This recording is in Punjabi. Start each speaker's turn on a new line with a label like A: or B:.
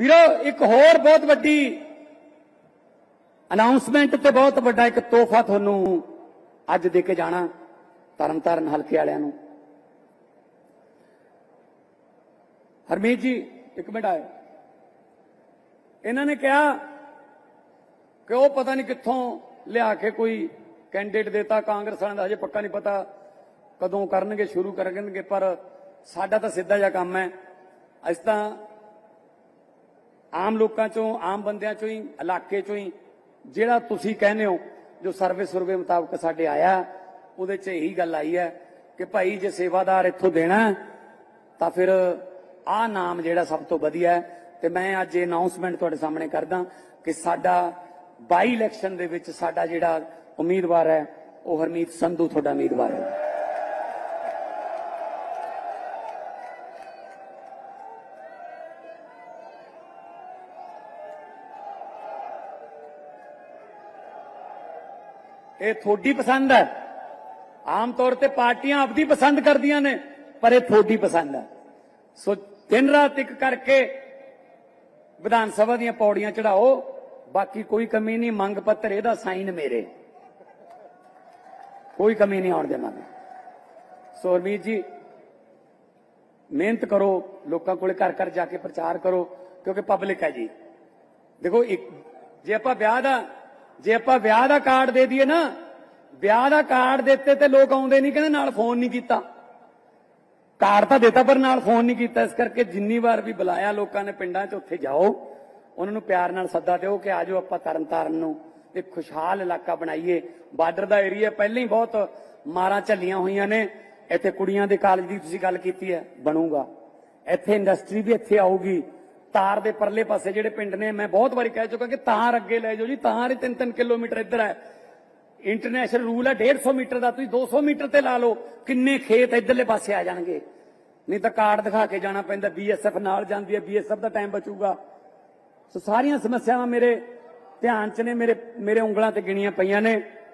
A: ਵੀਰੋ, ਇੱਕ ਹੋਰ ਬਹੁਤ ਵੱਡੀ ਅਨਾਉਂਸਮੈਂਟ ਤੇ ਬਹੁਤ ਵੱਡਾ ਇੱਕ ਤੋਹਫਾ ਤੁਹਾਨੂੰ ਅੱਜ ਦੇ ਕੇ ਜਾਣਾ, ਤਰਨਤਾਰਨ ਹਲਕੇ ਵਾਲਿਆਂ ਨੂੰ। ਹਰਮੀਤ ਜੀ, ਇੱਕ ਮਿੰਟ ਆਏ ਇਹਨਾਂ ਨੇ ਕਿਹਾ ਕਿ ਉਹ ਪਤਾ ਨਹੀਂ ਕਿੱਥੋਂ ਲਿਆ ਕੇ ਕੋਈ ਕੈਂਡੀਡੇਟ ਦੇਤਾ, ਕਾਂਗਰਸ ਵਾਲਿਆਂ ਦਾ ਹਜੇ ਪੱਕਾ ਨਹੀਂ ਪਤਾ ਕਦੋਂ ਕਰਨਗੇ, ਸ਼ੁਰੂ ਕਰਨਗੇ, ਪਰ ਸਾਡਾ ਤਾਂ ਸਿੱਧਾ ਜਿਹਾ ਕੰਮ ਹੈ। ਅਸੀਂ ਤਾਂ ਆਮ ਲੋਕਾਂ ਚੋਂ, ਆਮ ਬੰਦਿਆਂ ਚੋਂ ਹੀ, ਇਲਾਕੇ ਚੋਂ ਹੀ, ਜਿਹੜਾ ਤੁਸੀਂ ਕਹਿੰਦੇ ਹੋ, ਜੋ ਸਰਵੇ ਸੁਰਵੇ ਮੁਤਾਬਕ ਸਾਡੇ ਆਇਆ, ਉਹਦੇ 'ਚ ਇਹੀ ਗੱਲ ਆਈ ਹੈ ਕਿ ਭਾਈ ਜੇ ਸੇਵਾਦਾਰ ਇੱਥੋਂ ਦੇਣਾ, ਤਾਂ ਫਿਰ ਆਹ ਨਾਮ ਜਿਹੜਾ ਸਭ ਤੋਂ ਵਧੀਆ ਹੈ। ਤੇ ਮੈਂ ਅੱਜ ਇਹ ਅਨਾਉਂਸਮੈਂਟ ਤੁਹਾਡੇ ਸਾਹਮਣੇ ਕਰਦਾ ਕਿ ਸਾਡਾ ਬਾਈ ਇਲੈਕਸ਼ਨ ਦੇ ਵਿੱਚ ਸਾਡਾ ਜਿਹੜਾ ਉਮੀਦਵਾਰ ਹੈ, ਉਹ ਹਰਮੀਤ ਸੰਧੂ ਤੁਹਾਡਾ ਉਮੀਦਵਾਰ ਹੈ। ਇਹ ਤੁਹਾਡੀ ਪਸੰਦ ਹੈ। ਆਮ ਤੌਰ ਤੇ ਪਾਰਟੀਆਂ ਆਪਦੀ ਪਸੰਦ ਕਰਦੀਆਂ ਨੇ, ਪਰ ਇਹ ਤੁਹਾਡੀ ਪਸੰਦ ਹੈ। ਸੋ ਦਿਨ ਰਾਤ ਇੱਕ ਕਰਕੇ ਵਿਧਾਨ ਸਭਾ ਦੀਆਂ ਪੌੜੀਆਂ ਚੜਾਓ, ਬਾਕੀ ਕੋਈ ਕਮੀ ਨਹੀਂ, ਮੰਗ ਪੱਤਰ ਇਹਦਾ ਸਾਈਨ ਮੇਰੇ। ਕੋਈ ਕਮੀ ਨਹੀਂ ਆਉਣ ਦੇਵਾਂਗੇ। ਸੋ ਹਰਮੀਤ ਜੀ, ਮਿਹਨਤ ਕਰੋ, ਲੋਕਾਂ ਕੋਲੇ ਘਰ ਘਰ ਜਾ ਕੇ ਪ੍ਰਚਾਰ ਕਰੋ, ਕਿਉਂਕਿ ਪਬਲਿਕ ਹੈ ਜੀ। ਦੇਖੋ ਇੱਕ, ਜੇ ਆਪਾਂ ਵਿਆਹ ਦਾ ਜੇ ਆਪਾਂ ਵਿਆਹ ਦਾ ਕਾਰਡ ਦੇ ਦਈਏ ਨਾ, ਵਿਆਹ ਦਾ ਕਾਰਡ ਦਿੱਤੇ ਤੇ ਲੋਕ ਆਉਂਦੇ ਨਹੀਂ ਕਹਿੰਦੇ ਨਾਲ ਫੋਨ ਨਹੀਂ ਕੀਤਾ। ਕਾਰਡ ਤਾਂ ਦਿੱਤਾ, ਪਰ ਨਾਲ ਫੋਨ ਨਹੀਂ ਕੀਤਾ। ਇਸ ਕਰਕੇ ਜਿੰਨੀ ਵਾਰ ਵੀ ਬੁਲਾਇਆ ਲੋਕਾਂ ਨੇ ਪਿੰਡਾਂ 'ਚ, ਉੱਥੇ ਜਾਓ। ਉਹਨਾਂ ਨੂੰ ਪਿਆਰ ਨਾਲ ਸੱਦਾ ਦਿਓ ਕਿ ਆਜੋ ਆਪਾਂ ਤਰਨਤਾਰਨ ਨੂੰ ਇੱਕ ਖੁਸ਼ਹਾਲ ਇਲਾਕਾ ਬਣਾਈਏ। ਬਾਰਡਰ ਦਾ ਏਰੀਆ ਪਹਿਲਾਂ ਹੀ ਬਹੁਤ ਮਾਰਾਂ ਝੱਲੀਆਂ ਹੋਈਆਂ ਨੇ। ਇੱਥੇ ਕੁੜੀਆਂ ਦੇ ਕਾਲਜ ਦੀ ਤੁਸੀਂ ਗੱਲ ਕੀਤੀ ਹੈ, ਬਣੂਗਾ। ਇੱਥੇ ਇੰਡਸਟਰੀ ਵੀ ਇੱਥੇ ਆਊਗੀ। ਤਾਰ ਦੇ ਪਰਲੇ ਪਾਸੇ ਜਿਹੜੇ ਪਿੰਡ ਨੇ, ਮੈਂ ਬਹੁਤ ਵਾਰੀ ਕਹਿ ਚੁੱਕਾ ਕਿ ਤਾਰ ਅੱਗੇ ਲੈ ਜਾਓ ਜੀ, ਤਾਰ ਹੀ 3-3 ਕਿਲੋਮੀਟਰ ਇੱਧਰ ਹੈ। ਇੰਟਰਨੈਸ਼ਨਲ ਰੂਲ ਹੈ 150 ਮੀਟਰ ਦਾ, ਤੁਸੀਂ 200 ਮੀਟਰ ਤੇ ਲਾ ਲਓ, ਕਿੰਨੇ ਖੇਤ ਇੱਧਰਲੇ ਪਾਸੇ ਆ ਜਾਣਗੇ। ਨਹੀਂ ਤਾਂ ਕਾਰਡ ਦਿਖਾ ਕੇ ਜਾਣਾ ਪੈਂਦਾ ਬੀਐਸਐਫ ਨਾਲ ਜਾਂਦੀ ਹੈ ਬੀਐਸਐਫ ਦਾ ਟਾਈਮ ਬਚੂਗਾ। ਸੋ ਸਾਰੀਆਂ ਸਮੱਸਿਆਵਾਂ ਮੇਰੇ ਧਿਆਨ 'ਚ ਨੇ, ਮੇਰੇ ਮੇਰੇ ਉਂਗਲਾਂ ਤੇ ਗਿਣੀਆਂ ਪਈਆਂ ਨੇ।